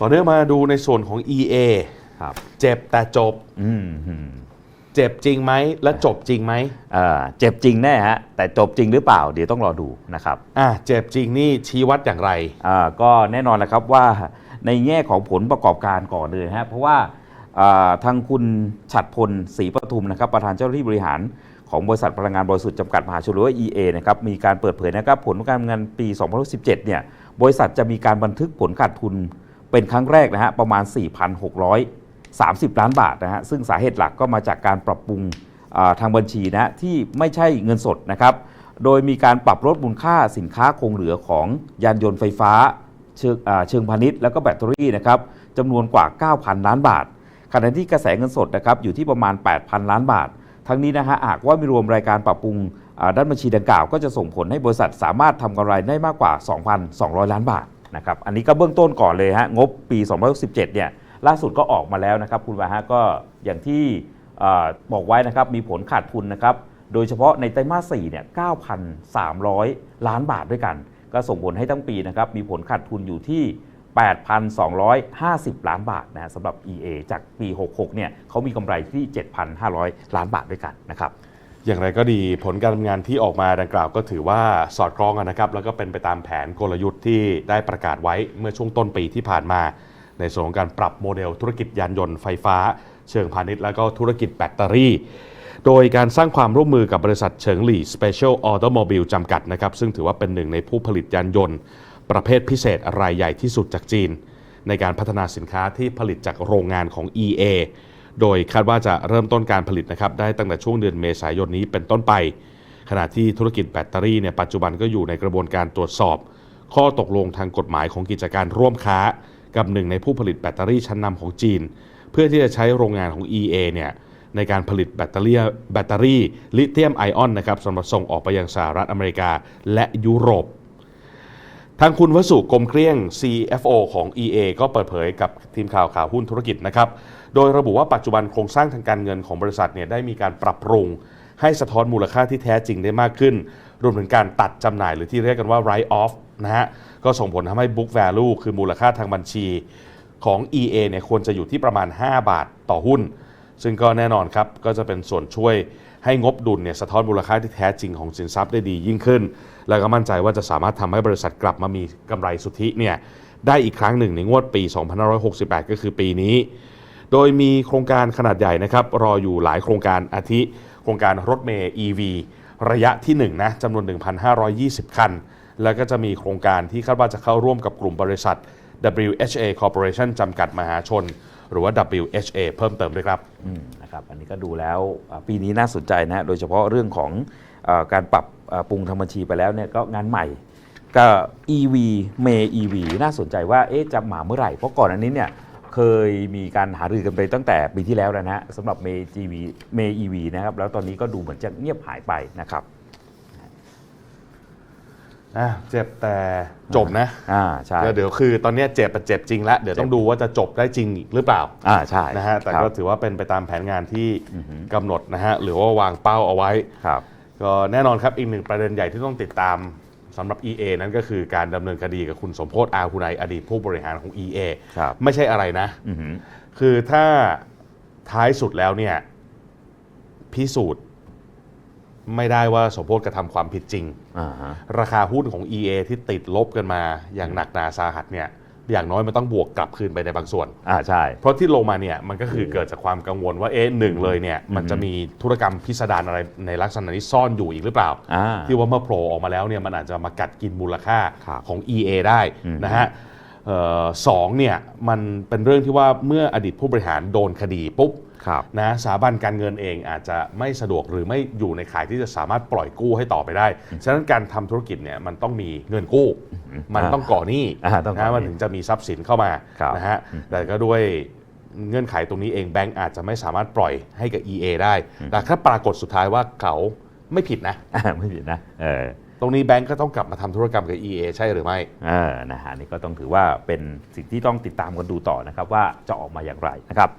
ต่อเนื่องมาดูในส่วนของ EA ครับเจ็บแต่จบ อืมอืมเจ็บจริงไหมและจบจริงไหมเอ่อเจ็บจริงแน่ฮะแต่จบจริงหรือเปล่า เดี๋ยวต้องรอดูนะครับอะเจ็บจริงนี่ชี้วัดอย่างไร อ่าก็แน่นอนแหละครับว่าในแง่ของผลประกอบการก่อนเลยฮะเพราะว่าอ่าทางคุณฉัดพลศรีปทุมนะครับประธานเจ้าหน้าที่บริหาร ของบริษัทพลังงานบริสุทธิ์จำกัดมหาชนหรือว่า EA นะครับมีการเปิดเผยนะครับผลการงานปี 2017 เนี่ยบริษัทจะมีการบันทึกผลขาดทุน เป็นครั้งแรกนะฮะประมาณ 4,630 ล้านบาทนะฮะซึ่งสาเหตุหลักก็มาจากการปรับปรุงทางบัญชีนะที่ไม่ใช่เงินสดนะครับโดยมีการปรับลดมูลค่าสินค้าคงเหลือของยานยนต์ไฟฟ้าเชิงอ่าเชิงพาณิชย์ แล้วก็แบตเตอรี่นะครับจำนวนกว่า 9,000 ล้านบาทขณะที่กระแสเงินสดนะครับอยู่ที่ประมาณ 8,000 ล้านบาท ทั้งนี้นะฮะหากว่ามีรวมรายการปรับปรุงด้านบัญชีดังกล่าว ก็จะส่งผลให้บริษัทสามารถทำกำไรได้มากกว่า 2,200 ล้านบาท นะครับอันนี้ก็เบื้องต้นก่อนเลยฮะงบปี 2017เนี่ยล่าสุดก็ออกมาแล้วนะครับคุณวาฮะก็อย่างที่บอกไว้นะครับมีผลขาดทุนนะครับโดยเฉพาะในไตรมาส4เนี่ย9,300 ล้านบาทด้วยกัน ก็ส่งผลให้ทั้งปีนะครับมีผลขาดทุนอยู่ที่ 8,250 ล้านบาทนะฮะสำหรับ EA จากปี 66เนี่ยเขามีกำไรที่ 7,500 ล้านบาทด้วยกันนะครับ อย่างไรก็ดีผลการทำงานที่ออกมาดังกล่าวก็ถือว่าสอดคล้องนนะครับ แล้วก็เป็นไปตามแผนกลยุทธ์ที่ได้ประกาศไว้เมื่อช่วงต้นปีที่ผ่านมา ในส่วนของการปรับโมเดลธุรกิจยานยนต์ไฟฟ้า เชิงพาณิชย์แล้วก็ธุรกิจแบตเตอรี่ โดยการสร้างความร่วมมือกับบริษัทเฉิงหลี่ Special Automobile จำกัดนะครับซึ่งถือว่าเป็นหนึ่งในผู้ผลิตยานยนต์ ประเภทพิเศษรายใหญ่ที่สุดจากจีน ในการพัฒนาสินค้าที่ผลิตจากโรงงานของ EA โดยคาดว่าจะเริ่มต้นการผลิตนะครับได้ตั้งแต่ช่วงเดือนเมษายนนี้เป็นต้นไป ขณะที่ธุรกิจแบตเตอรี่เนี่ยปัจจุบันก็อยู่ในกระบวนการตรวจสอบ ข้อตกลงทางกฎหมายของกิจการร่วมค้า กับหนึ่งในผู้ผลิตแบตเตอรี่ชั้นนำของจีน เพื่อที่จะใช้โรงงานของ EA เนี่ยในการผลิตแบตเตอรี่แบตเตอรี่ลิเธียมไอออนนะครับสำหรับส่งออกไปยังสหรัฐอเมริกา และยุโรป ทางคุณวสุกรมเกลี้ยง CFO ของ EA ก็เปิดเผยกับทีมข่าวข่าวหุ้นธุรกิจนะครับ โดยระบุว่าปัจจุบันโครงสร้างทางการเงินของบริษัทเนี่ยได้มีการปรับปรุง ให้สะท้อนมูลค่าที่แท้จริงได้มากขึ้น รวมถึงการตัดจำหน่ายหรือที่เรียกกันว่า write off นะฮะ ก็ส่งผลทำให้ book value คือมูลค่าทางบัญชีของ EA เนี่ยควรจะอยู่ที่ประมาณ 5 บาทต่อหุ้น ซึ่งก็แน่นอนครับก็จะเป็นส่วนช่วยให้งบดุลเนี่ยสะท้อนมูลค่าที่แท้จริงของสินทรัพย์ได้ดียิ่งขึ้น แล้วก็มั่นใจว่าจะสามารถทำให้บริษัทกลับมามีกำไรสุทธิเนี่ยได้อีกครั้งหนึ่งในงวดปี 2568 ก็คือปีนี้ โดยมีโครงการขนาดใหญ่นะครับรออยู่หลายโครงการอาทิ โครงการรถเมย์ EV ระยะที่1นะจำนวน 1,520 คัน แล้วก็จะมีโครงการที่คาดว่าจะเข้าร่วมกับกลุ่มบริษัท WHA Corporation จำกัดมหาชน หรือว่า WHA เพิ่มเติมด้วยครับนะครับอันนี้ก็ดูแล้วปีนี้น่าสนใจนะโดยเฉพาะเรื่องของอการปรับปรุงทางบัญชีไปแล้วเนี่ยก็งานใหม่ก็ EV เม EV น่าสนใจว่าเอ๊ะจะมาเมื่อไหร่ เพราะก่อนอันนี้เนี่ยเคยมีการหารือกันไปตั้งแต่ปีที่แล้วแล้วนะฮะสำหรับเม GV เม EV นะครับแล้วตอนนี้ก็ดูเหมือนจะเงียบหายไปนะครับ อะเจ็บแต่จบนะอ่าใช่แล้วเดี๋ยวคือตอนเนี้ยเจ็บแต่เจ็บจริงแล้วเดี๋ยวต้องดูว่าจะจบได้จริงหรือเปล่าอ่าใช่นะฮะแต่ครับก็ถือว่าเป็นไปตามแผนงานที่อือฮึ กำหนดนะฮะหรือว่าวางเป้าเอาไว้ ครับ ก็แน่นอนครับอีกหนึ่งประเด็นใหญ่ที่ต้องติดตามสำหรับ EA นั่นก็คือการดำเนินคดีกับคุณสมโพศอาหุไนอดีตผู้บริหารของ EA ครับ ไม่ใช่อะไรนะ อือหือคือถ้าท้ายสุดแล้วเนี่ยพิสูจน์ ไม่ได้ว่าสมโพศกระทำความผิดจริงอ่าฮะราคาหุ้นของ EA ที่ติดลบกันมาอย่างหนักหนาสาหัสเนี่ยอย่างน้อยมันต้องบวกกลับคืนไปในบางส่วน อ่าใช่ เพราะที่ลงมาเนี่ยมันก็คือเกิดจากความกังวลว่าเอ๊ะหนึ่งเลยเนี่ยมันจะมีธุรกรรมพิสดารอะไรในลักษณะนี้ซ่อนอยู่อีกหรือเปล่าอ่าที่ว่าเมื่อโผล่ออกมาแล้วเนี่ยมันอาจจะมากัดกินมูลค่าครับของ EA ได้อืมนะฮะเอ่อสองเนี่ยมันเป็นเรื่องที่ว่าเมื่ออดีตผู้บริหารโดนคดีปุ๊บครับ นะสถาบันการเงินเองอาจจะไม่สะดวกหรือไม่อยู่ในข่ายที่จะสามารถปล่อยกู้ให้ต่อไปได้ ฉะนั้นการทำธุรกิจเนี่ยมันต้องมีเงินกู้ มันต้องก่อหนี้อ่าต้องก่อหนี้นะมันถึงจะมีทรัพย์สินเข้ามาครับนะฮะแต่ก็ด้วยเงื่อนไขตรงนี้เองแบงก์อาจจะไม่สามารถปล่อยให้กับ EA ได้ แต่ถ้าปรากฏสุดท้ายว่าเขาไม่ผิดนะอ่าไม่ผิดนะเออตรงนี้แบงก์ก็ต้องกลับมาทำธุรกรรมกับ EA ใช่หรือไม่เออนะฮะนี่ก็ต้องถือว่าเป็นสิ่งที่ต้องติดตามกันดูต่อนะครับว่าจะออกมาอย่างไรนะครับ